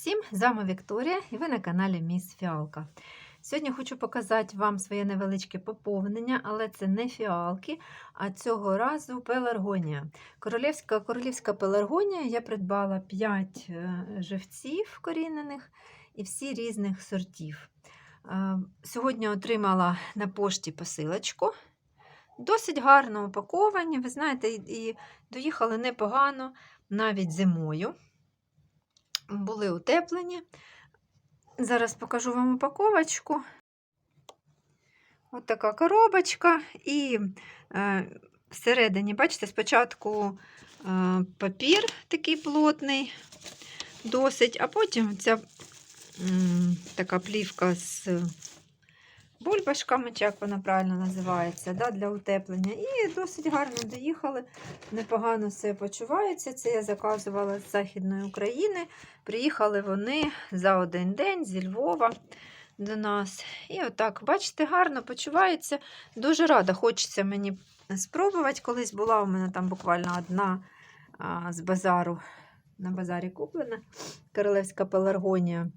всім! З вами Вікторія і ви на каналі Міс Фіалка. Сьогодні хочу показати вам своє невеличке поповнення, але це не фіалки, а цього разу пеларгонія. Королівська, королівська пеларгонія я придбала 5 живців корінених і всі різних сортів. Е, Сьогодні отримала на пошті посилочку. Досить гарно упаковані, ви знаєте, і доїхали непогано навіть зимою були утеплені. Зараз покажу вам упаковочку. Ось така коробочка. І е, всередині, бачите, спочатку е, папір такий плотний, досить, а потім ця е, така плівка з бульбашками, чи як вона правильно називається, да, для утеплення. І досить гарно доїхали, непогано все почувається. Це я заказувала з Західної України. Приїхали вони за один день зі Львова до нас. І отак, бачите, гарно почувається. Дуже рада, хочеться мені спробувати. Колись була у мене там буквально одна а, з базару. На базарі куплена королевська пеларгонія.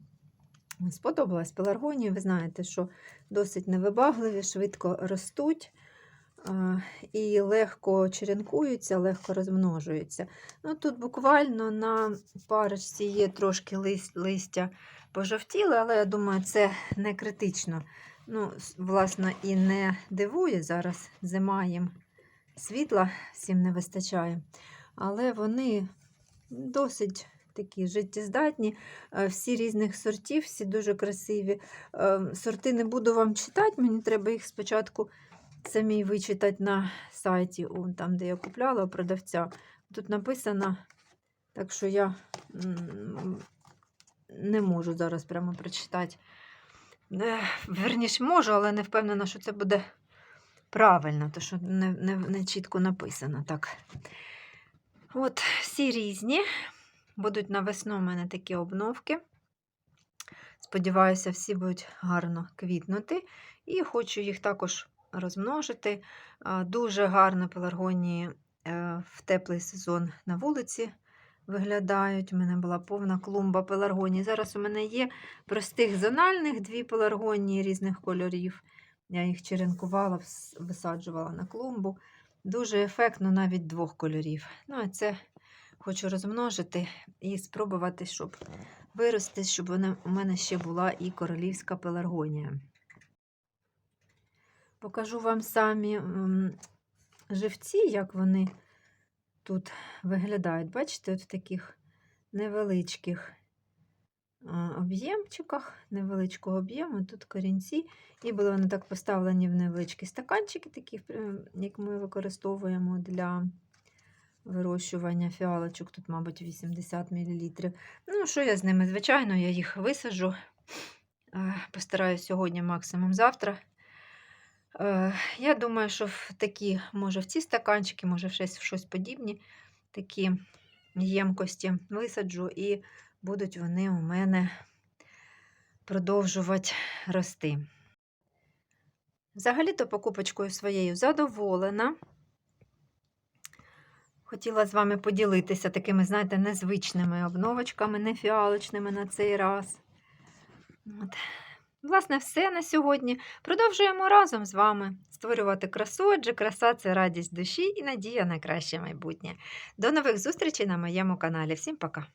Сподобалась пеларгонія. Ви знаєте, що досить невибагливі, швидко ростуть і легко черенкуються, легко розмножуються. Ну, Тут буквально на парочці є трошки лист, листя пожовтіли, але я думаю, це не критично. Ну, Власне, і не дивує. Зараз зима їм світла всім не вистачає. Але вони досить такі життєздатні, всі різних сортів, всі дуже красиві. Сорти не буду вам читати, мені треба їх спочатку самі вичитати на сайті, там, де я купляла продавця. Тут написано, так що я не можу зараз прямо прочитати. Верніше можу, але не впевнена, що це буде правильно, тому що не, не, не чітко написано. так. От, всі різні. Будуть на весну у мене такі обновки. Сподіваюся, всі будуть гарно квітнути. І хочу їх також розмножити. Дуже гарно пеларгонії е, в теплий сезон на вулиці виглядають. У мене була повна клумба пеларгонії. Зараз у мене є простих зональних дві пеларгонії різних кольорів. Я їх черенкувала, висаджувала на клумбу. Дуже ефектно навіть двох кольорів. Ну, а це хочу розмножити і спробувати, щоб вирости, щоб вона, у мене ще була і королівська пеларгонія. Покажу вам самі живці, як вони тут виглядають. Бачите, от в таких невеличких об'ємчиках, невеличкого об'єму, тут корінці, і були вони так поставлені в невеличкі стаканчики, такі, як ми використовуємо для вирощування фіалочок. Тут, мабуть, 80 мл. Ну, що я з ними? Звичайно, я їх висаджу. Постараюсь сьогодні, максимум завтра. Я думаю, що в такі, може, в ці стаканчики, може, в щось, в щось подібні такі ємкості висаджу, і будуть вони у мене продовжувати рости. Взагалі-то покупочкою своєю задоволена. Хотіла з вами поділитися такими, знаєте, незвичними обновочками, не фіалочними на цей раз. От. Власне, все на сьогодні. Продовжуємо разом з вами створювати красу, адже краса це радість душі і надія на краще майбутнє. До нових зустрічей на моєму каналі. Всім пока!